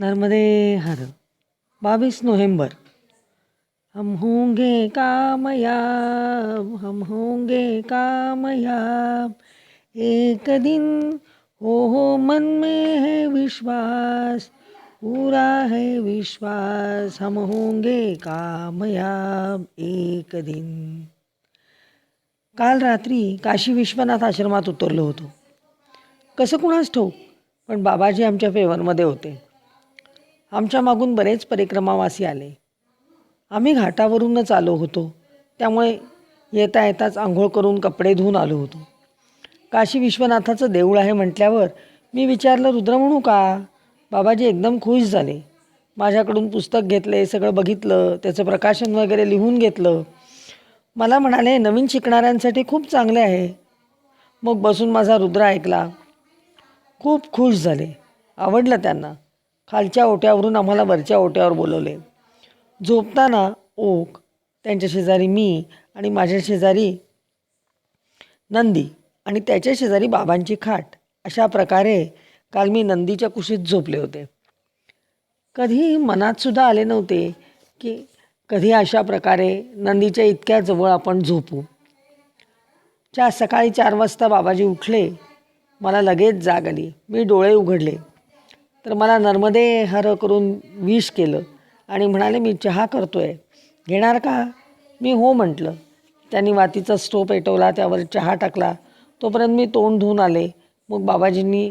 नर्मदे हर। बावीस नोव्हेंबर। हम होंगे कामयाब हम होंगे कामयाब। एक दिन हो हो मन में है विश्वास पूरा है विश्वास। हम होंगे कामयाब एक दिन। काल रात्री काशी विश्वनाथ आश्रमात उतरलो होतो। कसं कुणाच ठोक पण बाबाजी आमच्या फेवरमध्ये होते. आमच्या मागून बरेच परिक्रमावासी आले. आम्ही घाटावरूनच आलो होतो. त्यामुळे येता येताच आंघोळ करून कपडे धुवून आलो होतो. काशी विश्वनाथाचं देऊळ आहे म्हटल्यावर मी विचारलं रुद्र म्हणू का? बाबाजी एकदम खुश झाले. माझ्याकडून पुस्तक घेतले सगळं बघितलं त्याचं प्रकाशन वगैरे लिहून घेतलं. मला म्हणाले नवीन शिकणाऱ्यांसाठी खूप चांगले आहे मग बसून माझा रुद्र ऐकला. खूप खुश झाले. आवडलं त्यांना. खालच्या ओट्यावरून आम्हाला वरच्या ओट्यावर बोलवले. झोपताना ओक त्यांच्या शेजारी मी आणि माझ्या शेजारी नंदी आणि त्याच्या शेजारी बाबांची खाट अशा प्रकारे काल मी नंदीच्या कुशीत झोपले होते. कधी मनातसुद्धा आले नव्हते की कधी अशा प्रकारे नंदीच्या इतक्या जवळ आपण झोपू. च्या सकाळी चार वाजता बाबाजी उठले मला लगेच जाग आली. मी डोळे उघडले. तर मला नर्मदे हर करून विष केलं आणि म्हणाले मी चहा करतो आहे घेणार का? मी हो म्हटलं. त्यांनी वातीचा स्टोव पेटवला त्यावर चहा टाकला. तोपर्यंत मी तोंड धुवून आले. मग बाबाजींनी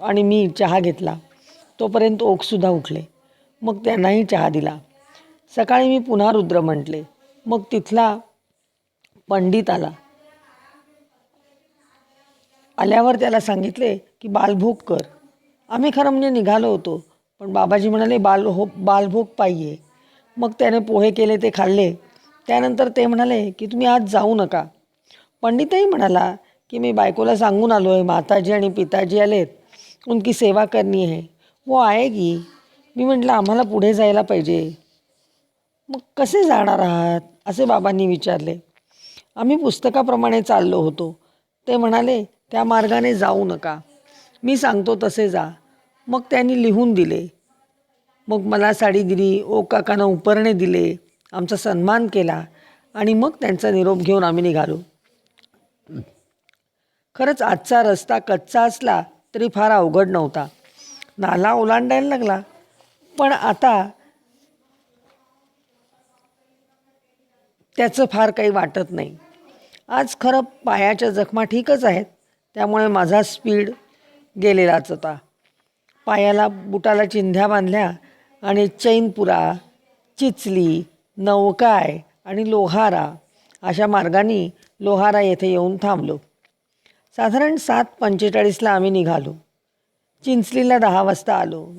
आणि मी चहा घेतला. तोपर्यंत ओकसुद्धा उठले. मग त्यांनाही चहा दिला. सकाळी मी पुन्हा रुद्र म्हटले. मग तिथला पंडित आला. आल्यावर त्याला सांगितले की बालभोग कर. आम्ही खरं म्हणजे निघालो होतो. पण बाबाजी म्हणाले बाल हो बालभोग पाहिजे. मग त्याने पोहे केले ते खाल्ले. त्यानंतर ते म्हणाले की तुम्ही आज जाऊ नका. पंडितही म्हणाला की मी बायकोला सांगून आलो आहे माताजी आणि पिताजी आलेत. उनकी सेवा करणी आहे. हो, वो आएगी मी म्हटलं आम्हाला पुढे जायला पाहिजे. मग कसे जाणार आहात? असे बाबांनी विचारले. आम्ही पुस्तकाप्रमाणे चाललो होतो. ते म्हणाले त्या मार्गाने जाऊ नका. मी सांगतो तसे जा. मग त्यांनी लिहून दिले. मग मला साडी दिली ओ काकानं उपरणे दिले आमचा सन्मान केला आणि मग त्यांचा निरोप घेऊन आम्ही निघालो. खरंच आजचा रस्ता कच्चा असला तरी फार अवघड नव्हता. नाला ओलांडायला लागला. पण आता त्याचं फार काही वाटत नाही. आज खरं पायाच्या जखमा ठीकच आहेत. त्यामुळे माझा स्पीड गेलेलाच होता. पायाला बुटाला चिंध्या बांधल्या आणि चैनपुरा चिचली नौकाय आणि लोहारा अशा मार्गाने लोहारा येथे येऊन थांबलो. साधारण सात पंचेचाळीसला आम्ही निघालो. चिंचलीला दहा वाजता आलो.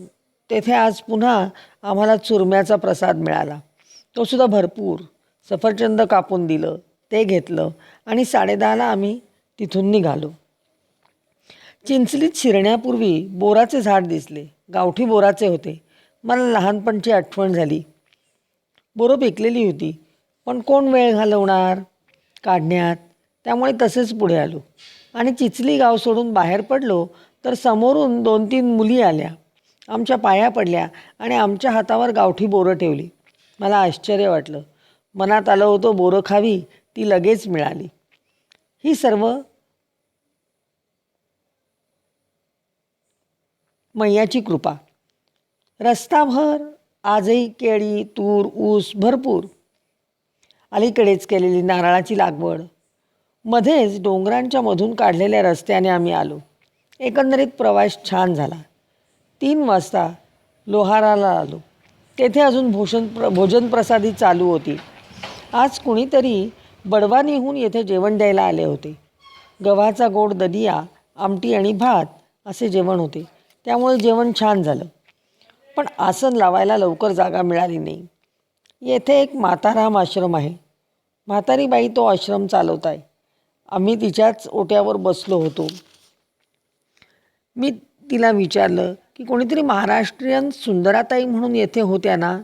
तेथे आज पुन्हा आम्हाला चुरम्याचा प्रसाद मिळाला. तोसुद्धा भरपूर. सफरचंद कापून दिलं ते घेतलं आणि साडेदहाला आम्ही तिथून निघालो. चिंचलीत शिरण्यापूर्वी बोराचे झाड दिसले. गावठी बोराचे होते. मला लहानपणची आठवण झाली. बोरं पिकलेली होती. पण कोण वेळ घालवणार? काढण्यात. त्यामुळे तसेच पुढे आलो. आणि चिचली गाव सोडून बाहेर पडलो तर समोरून दोन तीन मुली आल्या. आमच्या पाया पडल्या आणि आमच्या हातावर गावठी बोरं ठेवली. मला आश्चर्य वाटलं. मनात आलं होतं बोरं खावी ती लगेच मिळाली. ही सर्व मैयाची कृपा. रस्ताभर आजही केळी तूर ऊस भरपूर. अलीकडेच केलेली नारळाची लागवड. मध्येच डोंगरांच्या मधून काढलेल्या रस्त्याने आम्ही आलो. एकंदरीत प्रवास छान झाला. तीन वाजता लोहाराला आलो. तेथे अजून भोषण प्र भोजन प्रसादी चालू होती. आज कुणीतरी बडवानीहून येथे जेवण द्यायला आले होते. गव्हाचा गोड ददिया आमटी आणि भात असे जेवण होते. त्यामुळे जेवण छान झालं. पण आसन लावायला लवकर जागा मिळाली नाही. येथे एक माताराम आश्रम आहे. म्हातारी बाई तो आश्रम चालवत आहे आम्ही तिच्याच ओट्यावर बसलो होतो. मी तिला विचारलं की कोणीतरी महाराष्ट्रीयन सुंदराताई म्हणून येथे होत्या ना?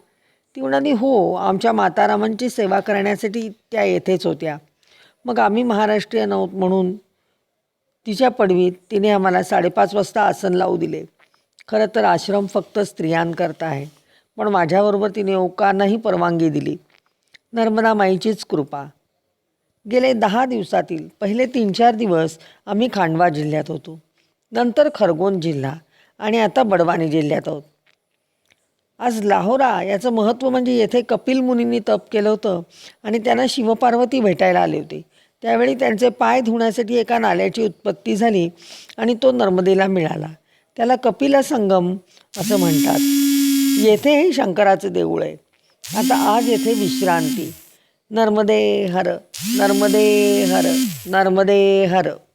ती म्हणाली हो आमच्या मातारामांची सेवा करण्यासाठी त्या येथेच होत्या. मग आम्ही महाराष्ट्रीयन आहोत म्हणून तिच्या पडवीत तिने आम्हाला साडेपाच वाजता आसन लावू दिले. खरं तर आश्रम फक्त स्त्रियांकरता आहे. पण माझ्याबरोबर तिने ओकांनाही परवानगी दिली. नर्मदा माईचीच कृपा. गेले दहा दिवसातील पहिले तीन चार दिवस आम्ही खांडवा जिल्ह्यात होतो. नंतर खरगोन जिल्हा आणि आता बडवानी जिल्ह्यात आहोत. आज लाहोरा याचं महत्त्व म्हणजे येथे कपिल मुनींनी तप केलं होतं आणि त्यांना शिवपार्वती भेटायला आले होते. त्यावेळी त्यांचे पाय धुण्यासाठी एका नाल्याची उत्पत्ती झाली आणि तो नर्मदेला मिळाला. त्याला कपिला संगम असं म्हणतात. येथेही शंकराचं देऊळ आहे. आता आज येथे विश्रांती. नर्मदे हर नर्मदे हर नर्मदे हर.